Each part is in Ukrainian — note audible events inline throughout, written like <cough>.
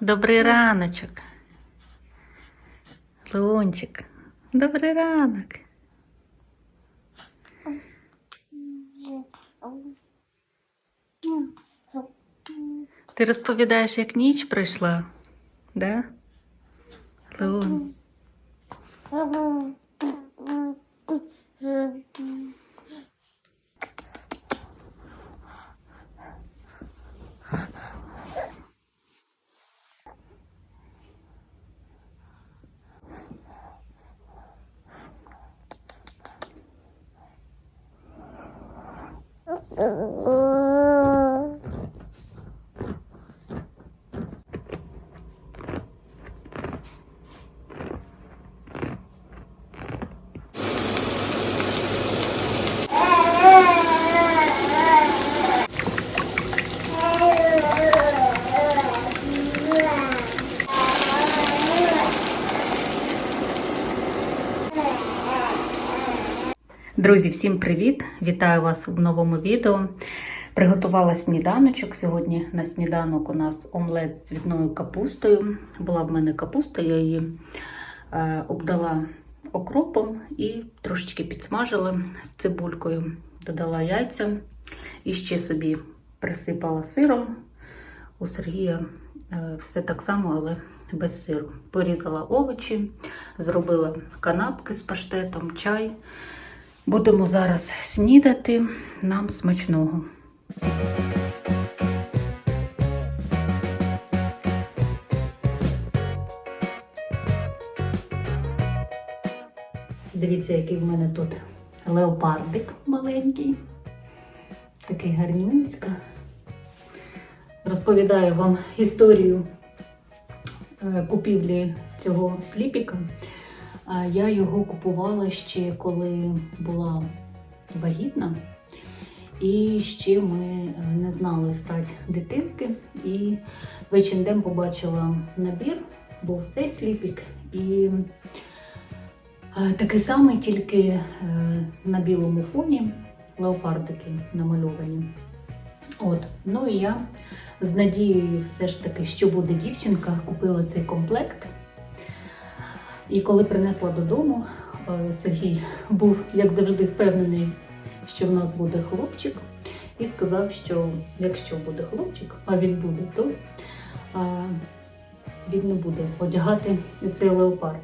Добрий раночок. Леончик. Добрий ранок. Ти розповідаєш, як ніч пройшла? Да? Леон. 嗯 Друзі, всім привіт! Вітаю вас в новому відео. Приготувала сніданочок. Сьогодні на сніданок у нас омлет з цвітною капустою. Була в мене капуста, я її е, обдала окропом і трошечки підсмажила з цибулькою. Додала яйця і ще собі присипала сиром. У Сергія е, все так само, але без сиру. Порізала овочі, зробила канапки з паштетом, чай. Будемо зараз снідати нам смачного. Дивіться, який в мене тут леопардик маленький, такий гарнюська. Розповідаю вам історію е, купівлі цього сліпіка. Я його купувала ще коли була вагітна, і ще ми е, не знали стать дитинки. І в H&M побачила набір, був цей сліпік, і е, такий самий, тільки е, на білому фоні леопардики намальовані. От, ну і я з надією, все ж таки, що буде дівчинка, купила цей комплект. І коли принесла додому, е, Сергій був, як завжди, впевнений, що в нас буде хлопчик, і сказав, що якщо буде хлопчик, а він буде, то він не буде одягати цей леопард.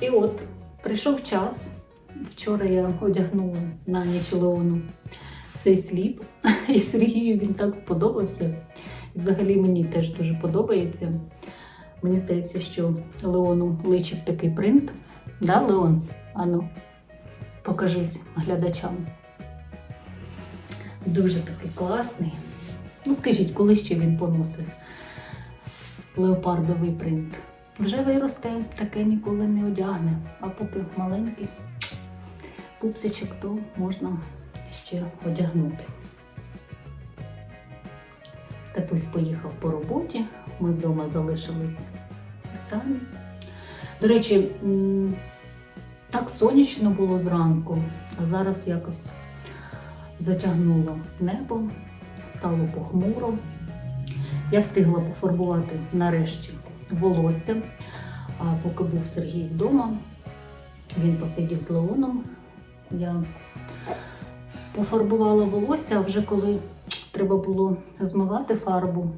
І от прийшов час. Вчора я одягнула на ніч Леону цей сліп, <laughs> і Сергію він так сподобався. Взагалі мені теж дуже подобається. Мені здається, що Леону личив такий принт. Да, Леон? Ану, покажись глядачам. Дуже такий класний. Ну, скажіть, коли ще він поносив леопардовий принт? Вже виросте, таке ніколи не одягне. А поки маленький пупсичок, то можна ще одягнути. Татусь поїхав по роботі, ми вдома залишились самі. До речі, так сонячно було зранку, а зараз якось затягнуло небо, стало похмуро. Я встигла пофарбувати нарешті волосся, а поки був Сергій вдома, він посидів з Леоном. Я пофарбувала волосся, а вже коли треба було змивати фарбу,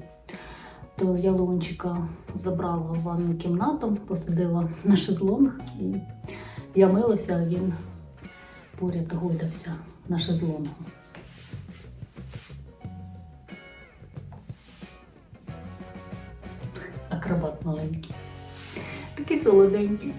то я Леончика забрала в ванну кімнату, посадила на шезлонг і я милася, а він поряд гойдався на шезлонгу. Акробат маленький. Такий солоденький.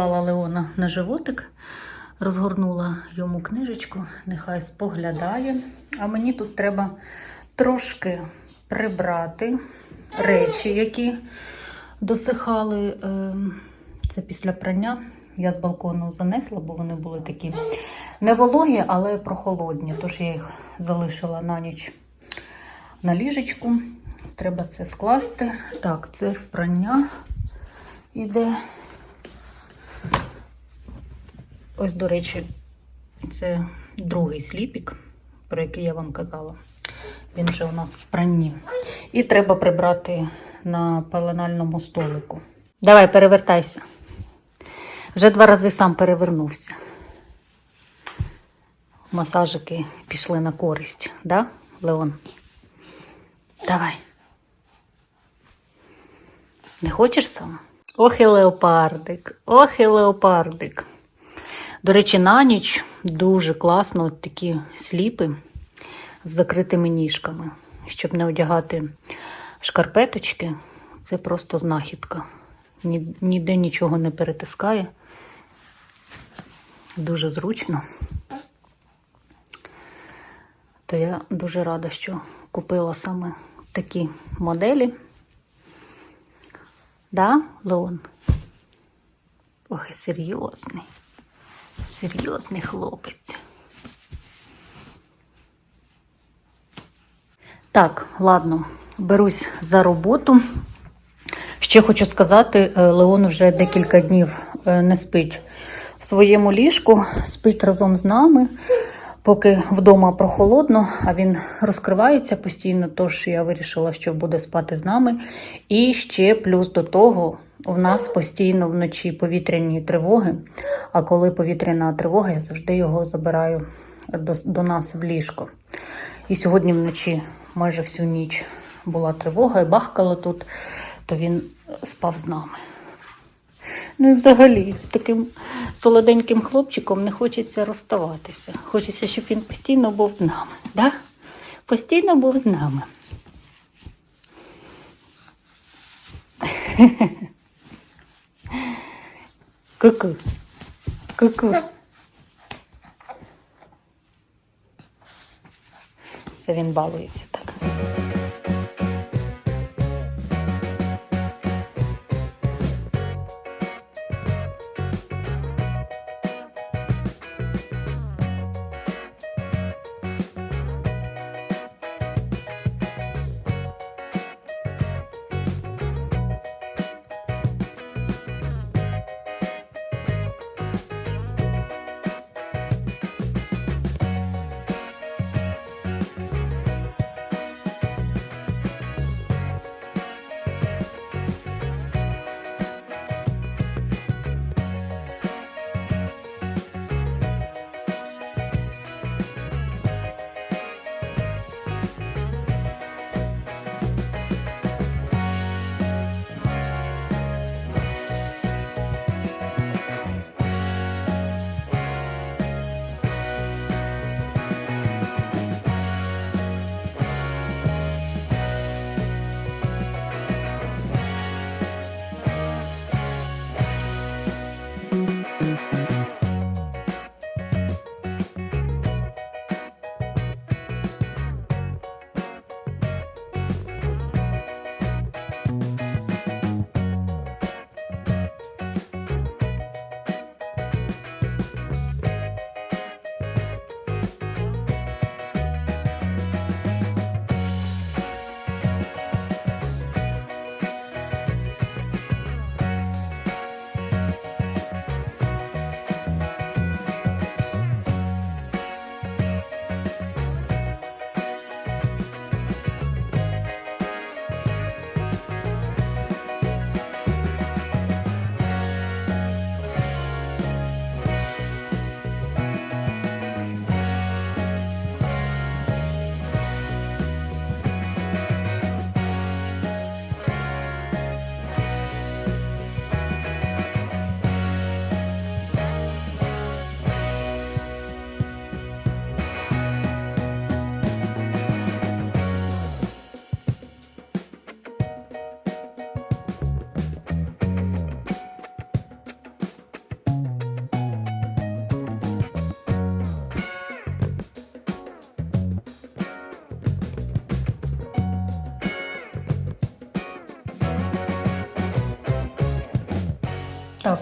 Поклала Леона на животик, розгорнула йому книжечку, нехай споглядає. А мені тут треба трошки прибрати речі, які досихали е, Це після прання. Я з балкону занесла, бо вони були такі не вологі, але прохолодні. Тож я їх залишила на ніч на ліжечку. Треба це скласти. Так, це впрання іде. Ось, до речі, це другий сліпік, про який я вам казала. Він вже у нас в пранні. І треба прибрати на пеленальному столику. Давай, перевертайся. Вже два рази сам перевернувся. Масажики пішли на користь, да, Леон? Давай. Не хочеш сам? Ох і леопардик, ох і леопардик. До речі, на ніч дуже класно от такі сліпи з закритими ніжками. Щоб не одягати шкарпеточки, це просто знахідка. Ніде нічого не перетискає. Дуже зручно. То я дуже рада, що купила саме такі моделі. Да, Леон? Ох, серйозний. Серйозний хлопець. Так, ладно, берусь за роботу. Ще хочу сказати, е, Леон вже декілька днів е, не спить в своєму ліжку, спить разом з нами, поки вдома прохолодно, а він розкривається постійно, тож я вирішила, що буде спати з нами. І ще плюс до того, у нас постійно вночі повітряні тривоги. А коли повітряна тривога, я завжди його забираю до, до нас в ліжко. І сьогодні вночі майже всю ніч була тривога і бахкало тут, то він спав з нами. Ну і взагалі з таким солоденьким хлопчиком не хочеться розставатися. Хочеться, щоб він постійно був з нами. Да? Постійно був з нами. <laughs> Ку-ку. Ку-ку. Це він балується так.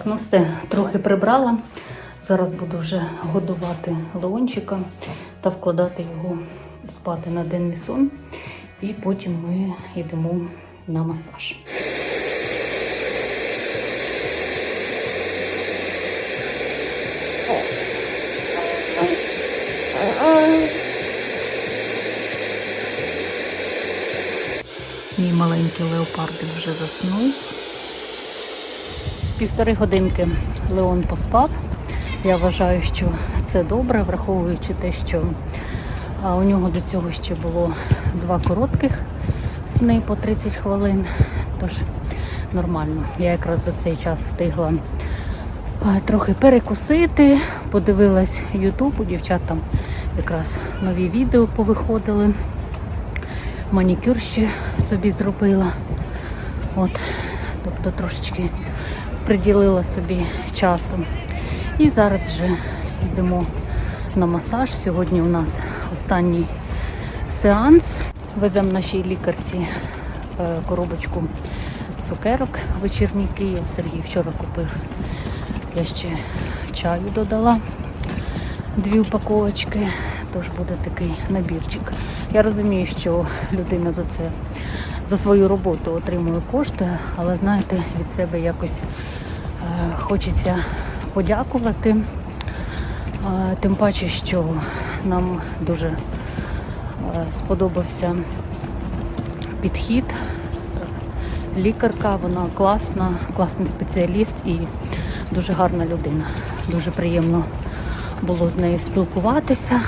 Ну все, трохи прибрала. Зараз буду вже годувати Леончика та вкладати його спати на денний сон. І потім ми йдемо на масаж. Мій маленький леопардик вже заснув. Півтори годинки Леон поспав. Я вважаю, що це добре, враховуючи те, що у нього до цього ще було два коротких сни по 30 хвилин. Тож нормально. Я якраз за цей час встигла трохи перекусити, подивилась YouTube, у дівчат там якраз нові відео повиходили. Манікюр ще собі зробила. От, тобто трошечки приділила собі часу. І зараз вже йдемо на масаж. Сьогодні у нас останній сеанс. Веземо нашій лікарці е, коробочку цукерок вечірній Київ. Сергій вчора купив. Я ще чаю додала дві упаковочки, тож буде такий набірчик. Я розумію, що людина за це за свою роботу отримує кошти, але знаєте, від себе якось хочеться подякувати. Тим паче, що нам дуже е, сподобався підхід. Лікарка, вона класна, класний спеціаліст і дуже гарна людина. Дуже приємно було з нею спілкуватися.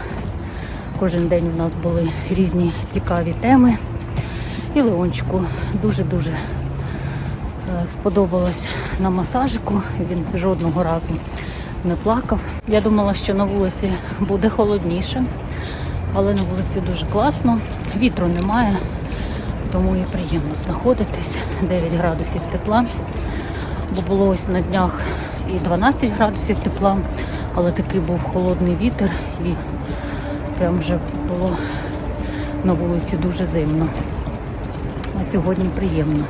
Кожен день у нас були різні цікаві теми. І Леончику дуже-дуже сподобалось на масажику. Він жодного разу не плакав. Я думала, що на вулиці буде холодніше, але на вулиці дуже класно, вітру немає, тому і приємно знаходитись. 9 градусів тепла. Бо було ось на днях і 12 градусів тепла, але такий був холодний вітер і прям вже було на вулиці дуже зимно. А сьогодні приємно.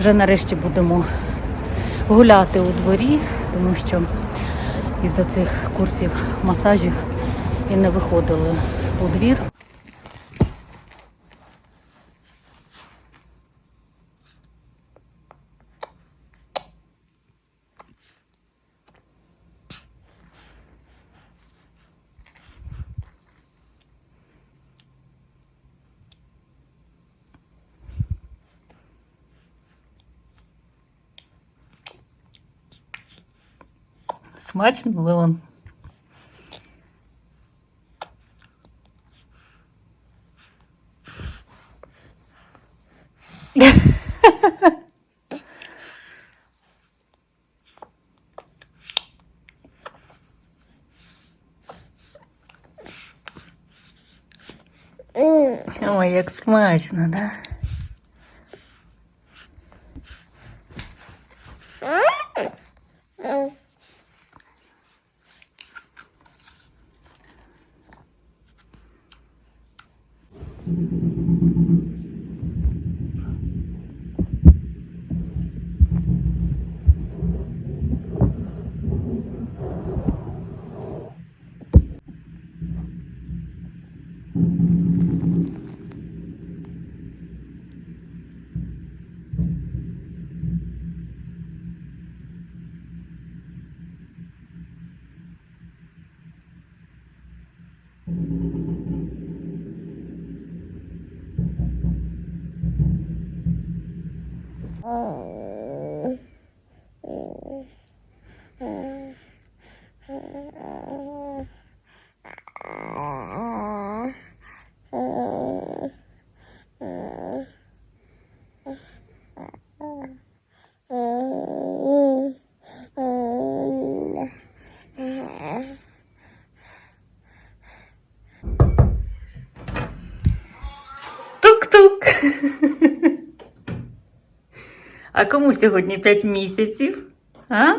Вже нарешті будемо гуляти у дворі, тому що із-за цих курсів масажів і не виходили у двір. Смачно, Леон? Ой, як смачно, да? А кому сьогодні 5 місяців? А?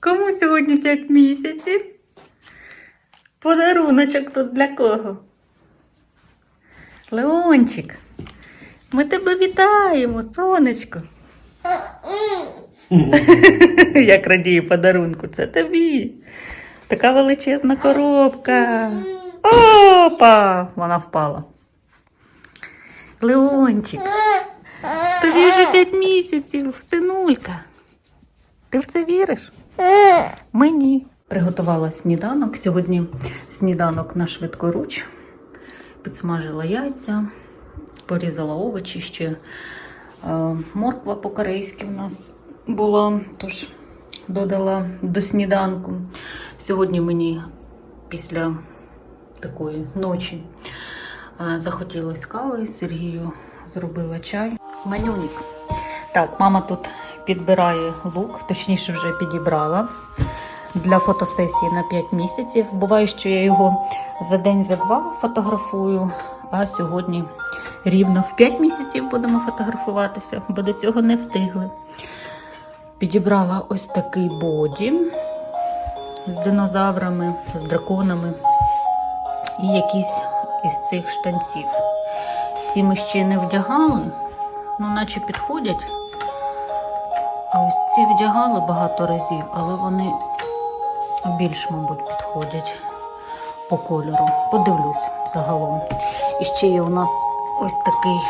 Кому сьогодні 5 місяців? Подаруночок тут для кого? Леончик, ми тебе вітаємо, сонечко. <laughs> Як радіє подарунку, це тобі. Така величезна коробка. Опа! Вона впала. Леончик, тобі вже 5 місяців, синулька. Ти в це віриш? Мені. Приготувала сніданок. Сьогодні сніданок на швидкоруч. Підсмажила яйця, порізала овочі ще. Е, Морква по-корейськи в нас була, тож додала до сніданку. Сьогодні мені після такої ночі е, захотілося кави. Сергію зробила чай. Манюнік. Так, мама тут підбирає лук, точніше вже підібрала для фотосесії на 5 місяців. Буває, що я його за день за два фотографую, а сьогодні рівно в 5 місяців будемо фотографуватися, бо до цього не встигли. Підібрала ось такий боді з динозаврами, з драконами і якісь із цих штанців. Ці ми ще не вдягали, ну наче підходять. А ось ці вдягала багато разів, але вони більш, мабуть, підходять по кольору. Подивлюсь загалом. І ще є у нас ось такий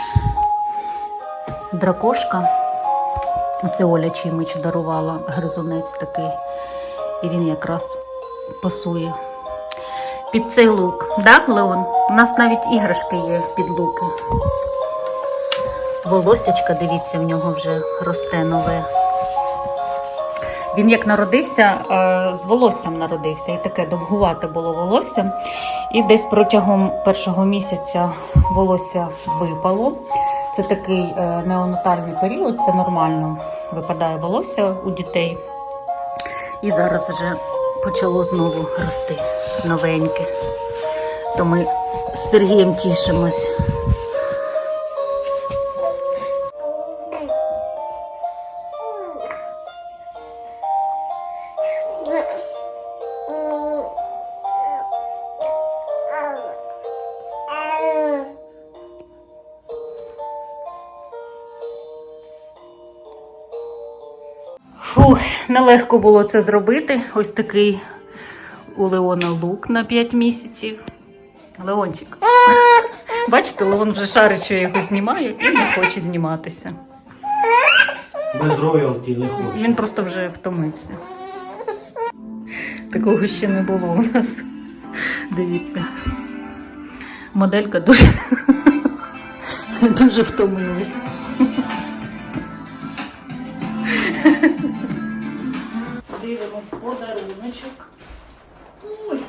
дракошка. Це Оля Чимич дарувала гризунець такий. І він якраз пасує під цей лук. Да, Леон? У нас навіть іграшки є під луки. Волосячка, дивіться, в нього вже росте нове. Він як народився, е, з волоссям народився, і таке довгувате було волосся. І десь протягом першого місяця волосся випало. Це такий е, неонатальний період, це нормально випадає волосся у дітей. І зараз вже почало знову рости новеньке. То ми з Сергієм тішимось. Нелегко було це зробити. Ось такий у Леона лук на 5 місяців. Леончик. <laughs> Бачите, Леон вже шарить, що я його знімаю і не хоче зніматися. Без роялті не. Він просто вже втомився. Такого ще не було у нас. Дивіться. Моделька дуже, <laughs> дуже втомилась. Подаруночок. Ой.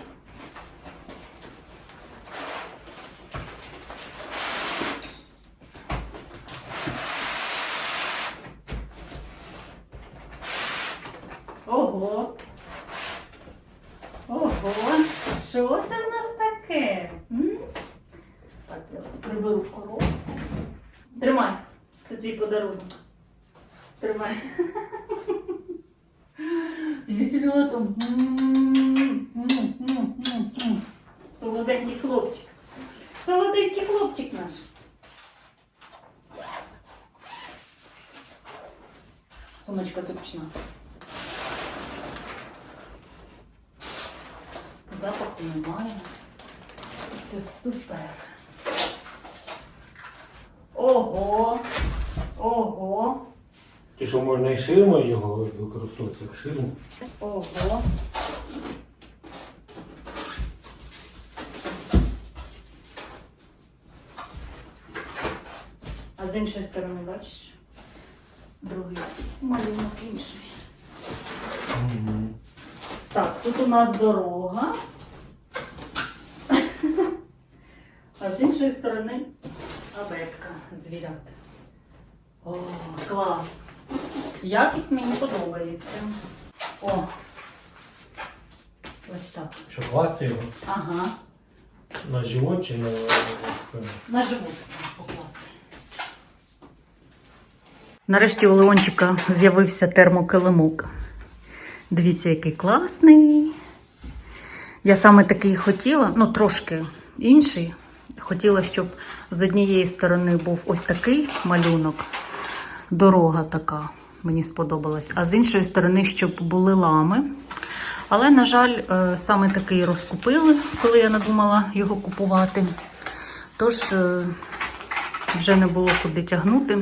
Ого. Ого. Що це в нас таке? М? Так, я приберу коробку. Тримай. Це твій подарунок. Тримай. Зі сльотом. М, м, м, м, м. Солоденький хлопчик. Солоденький хлопчик наш. Сумочка зручна. Запаху немає. Це супер. Ого! Ого! Ті, що можна і ширмою його використовувати, як ширму. Ого! А з іншої сторони, бачиш? Другий малюнок інший. Так, тут у нас дорога. А з іншої сторони абетка звірят. О, клас! Якість мені подобається. О! Ось так. Що клати його Ага. на живот чи на На живот покласти. Нарешті у Леончика з'явився термокилимок. Дивіться, який класний. Я саме такий хотіла, ну трошки інший. Хотіла, щоб з однієї сторони був ось такий малюнок, дорога така. мені сподобалось. А з іншої сторони, щоб були лами. Але, на жаль, е, саме такий розкупили, коли я надумала його купувати. Тож е, вже не було куди тягнути.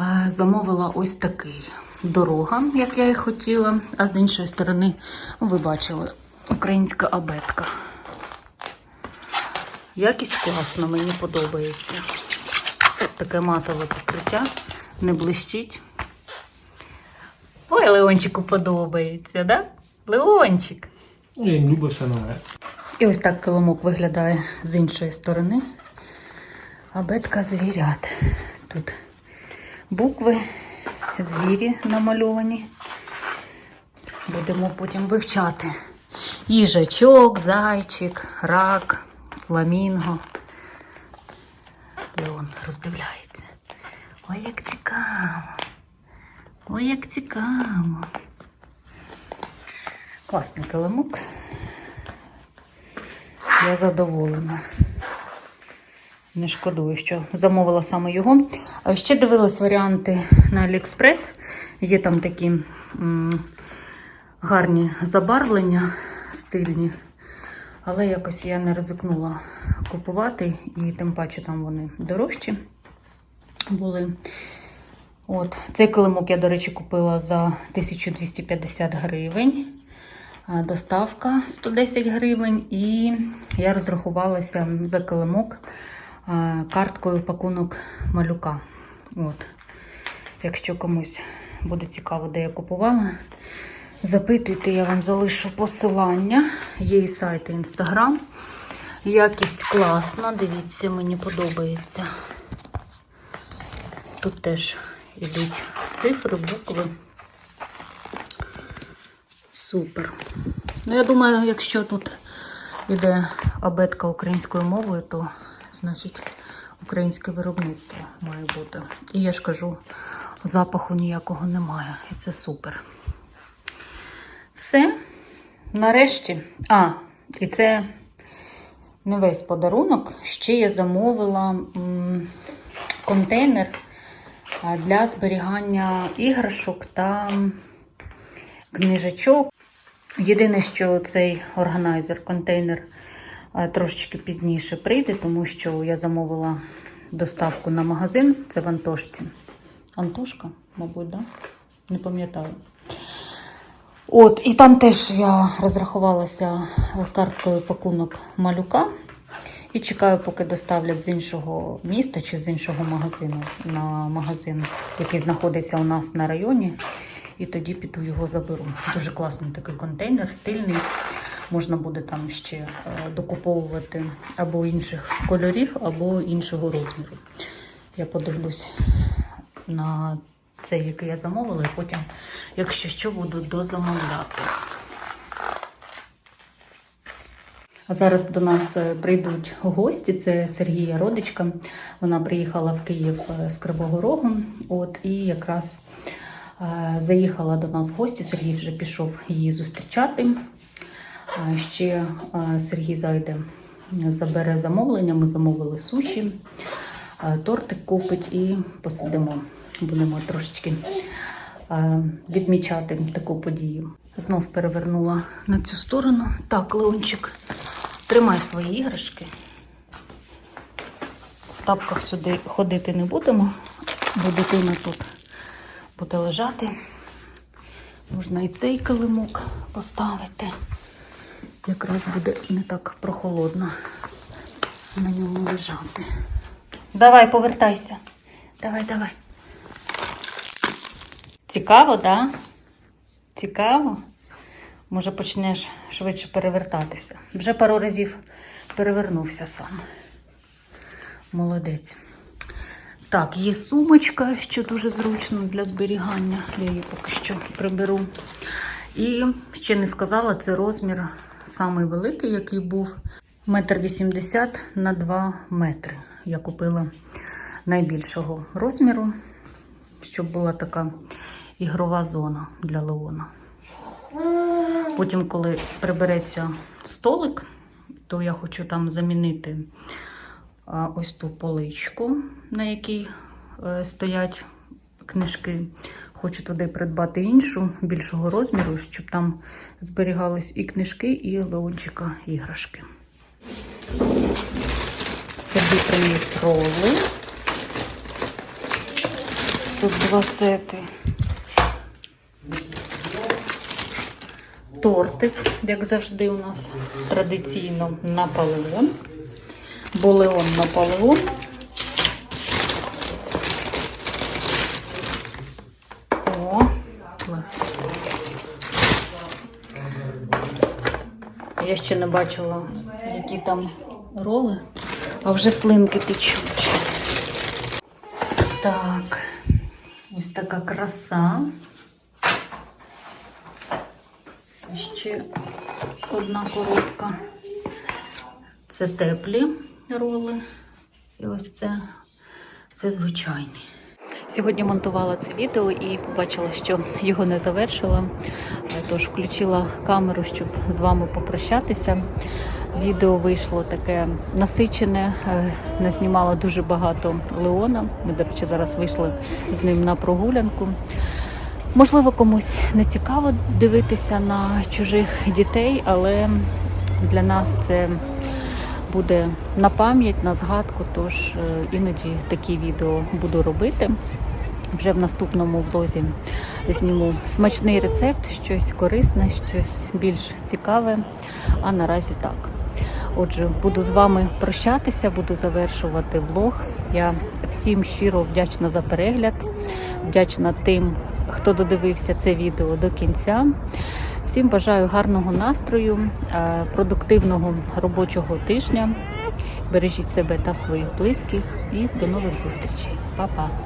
Е, Замовила ось такий дорога, як я і хотіла. А з іншої сторони, ви бачили, українська абетка. Якість класна, мені подобається. Таке матове покриття, не блищить. Ой, Леончику подобається, да? Леончик. Ну, Він любить все нове. І ось так килимок виглядає з іншої сторони. Абетка звірят. Тут букви, звірі намальовані. Будемо потім вивчати. Їжачок, зайчик, рак, фламінго. Леон роздивляється. Ой, як цікаво. Ой, як цікаво. Класний килимок. Я задоволена. Не шкодую, що замовила саме його. Ще дивилась варіанти на Аліекспрес. Є там такі м, гарні забарвлення, стильні. Але якось я не ризикнула купувати, і тим паче там вони дорожчі були. От. Цей килимок я, до речі, купила за 1250 гривень. Доставка 110 гривень, і я розрахувалася за килимок карткою пакунок малюка. От. Якщо комусь буде цікаво, де я купувала, запитуйте, я вам залишу посилання. Є і сайт, і інстаграм. Якість класна, дивіться, мені подобається. Тут теж ідуть цифри, букви. Супер. Ну, я думаю, якщо тут іде абетка українською мовою, то значить українське виробництво має бути. І я ж кажу, запаху ніякого немає. І це супер. Все. Нарешті. А, і це не весь подарунок. Ще я замовила м, контейнер для зберігання іграшок та книжечок. Єдине, що цей органайзер, контейнер трошечки пізніше прийде, тому що я замовила доставку на магазин. Це в Антошці. Антошка, мабуть, да? Не пам'ятаю. От, і там теж я розрахувалася карткою пакунок малюка. І чекаю, поки доставлять з іншого міста чи з іншого магазину на магазин, який знаходиться у нас на районі. І тоді піду його заберу. Дуже класний такий контейнер, стильний. Можна буде там ще е, докуповувати або інших кольорів, або іншого розміру. Я подивлюсь на цей, який я замовила, і потім, якщо що, буду дозамовляти. А зараз до нас е, прийдуть гості. Це Сергія родичка. Вона приїхала в Київ е, з Кривого Рогу. От і якраз е, заїхала до нас в гості. Сергій вже пішов її зустрічати. Ще Сергій зайде, забере замовлення. Ми замовили суші, тортик купить і посидимо. Будемо трошечки відмічати таку подію. Знов перевернула на цю сторону. Так, Леончик, тримай свої іграшки. В тапках сюди ходити не будемо, бо дитина тут буде лежати. Можна і цей килимок поставити. Якраз буде не так прохолодно на ньому лежати. Давай, повертайся. Давай, давай. Цікаво, так? Да? Цікаво? Може, почнеш швидше перевертатися. Вже пару разів перевернувся сам. Молодець. Так, є сумочка, що дуже зручно для зберігання. Я її поки що приберу. І ще не сказала, це розмір самий великий, який був. Метр вісімдесят на 2 метри. Я купила найбільшого розміру, щоб була така ігрова зона для Леона. Потім, коли прибереться столик, то я хочу там замінити ось ту поличку, на якій е, стоять книжки. Хочу туди придбати іншу, більшого розміру, щоб там зберігались і книжки, і Леончика іграшки. Собі приніс роли. Тут два сети. Тортик, як завжди, у нас традиційно Наполеон. Болеон Наполеон. О, клас. Я ще не бачила, які там роли, а вже слинки течуть. Так, ось така краса. Ще одна коробка. Це теплі роли. І ось це, це звичайні. Сьогодні монтувала це відео і побачила, що його не завершила. Тож включила камеру, щоб з вами попрощатися. Відео вийшло таке насичене, е, назнімала дуже багато Леона. Ми, до речі, зараз вийшли з ним на прогулянку. Можливо, комусь не цікаво дивитися на чужих дітей, але для нас це буде на пам'ять, на згадку. Тож е, іноді такі відео буду робити. Вже в наступному влозі зніму смачний рецепт, щось корисне, щось більш цікаве. А наразі так. Отже, буду з вами прощатися, буду завершувати влог. Я всім щиро вдячна за перегляд, вдячна тим, хто додивився це відео до кінця. Всім бажаю гарного настрою, е, продуктивного робочого тижня. Бережіть себе та своїх близьких і до нових зустрічей. Па-па!